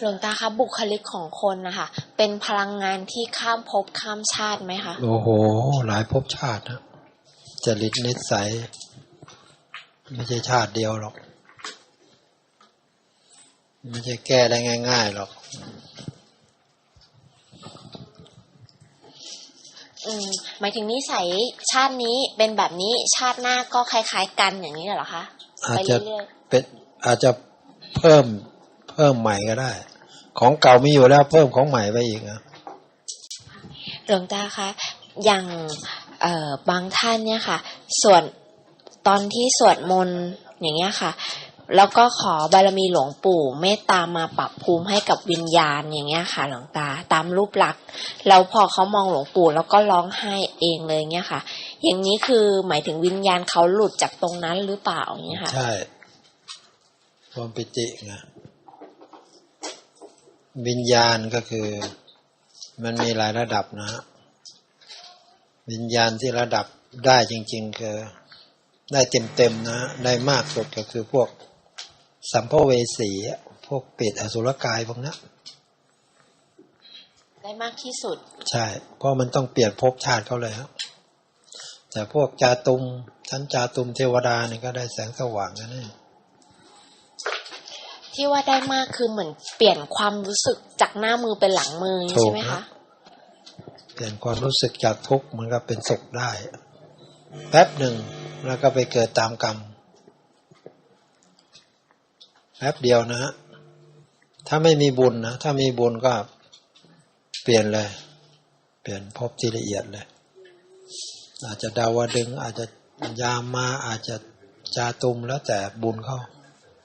หลวงตาคะบุคลิกของคนนะคะเป็นพลังงานที่ข้ามภพข้ามชาติไหมคะโอ้โห หลายภพชาตินะจริตนิสัยไม่ใช่ชาติเดียวหรอก ไม่ใช่แก้ได้ง่าย ๆหรอกอืมหมายถึงนิสัยชาตินี้เป็นแบบนี้ชาติหน้าก็คล้าย ๆ กันอย่างนี้เหรอคะอาไปจจะเรื่อยเป็นอาจจะเพิ่ม เพิ่มใหม่ก็ได้ ของเก่ามีอยู่แล้วเพิ่มของใหม่ไปอีกนะๆหลวงตาคะอย่างเอ่อบางท่านเนี่ยค่ะสวดตอนที่สวดมนต์อย่างเงี้ยค่ะ แล้วก็ขอบารมีหลวงปู่เมตตามาปรับภูมิให้กับวิญญาณอย่างเงี้ยค่ะ หลวงตาตามรูปลักษณ์แล้วพอเขามองหลวงปู่แล้วก็ร้องไห้เองเลยเงี้ยค่ะ อย่างนี้คือหมายถึงวิญญาณเขาหลุดจากตรงนั้นหรือเปล่าอย่างเงี้ยค่ะ ใช่ความปิติไง วิญญาณก็คือมันมีหลายระดับนะฮะวิญญาณที่ระดับได้จริง ๆ คือได้เต็มๆนะได้มากสุดก็คือพวกสัมภเวสีอะพวกเปรตอสุรกายพวกนี้นได้มากที่สุด ใช่ เพราะมันต้องเปลี่ยนภพชาติเขาเลยครับแต่พวกจาตุมชั้นจาตุมเทวดาเนี่ยก็ได้แสงสว่างกันนี่ ที่ว่าได้มากคือเหมือนเปลี่ยนความรู้สึกจากหน้ามือเป็นหลังมือใช่ไหมคะเปลี่ยนความรู้สึกจากทุกข์มันก็เป็นสุขได้ แป๊บหนึ่งแล้วก็ไปเกิดตามกรรมแป๊บเดียวนะฮะถ้าไม่มีบุญนะถ้ามีบุญก็เปลี่ยนเลย เปลี่ยนภพที่ละเอียดเลย อาจจะดาวดึงส์อาจจะยามมาอาจจะจาตุมแล้วแต่บุญเข้า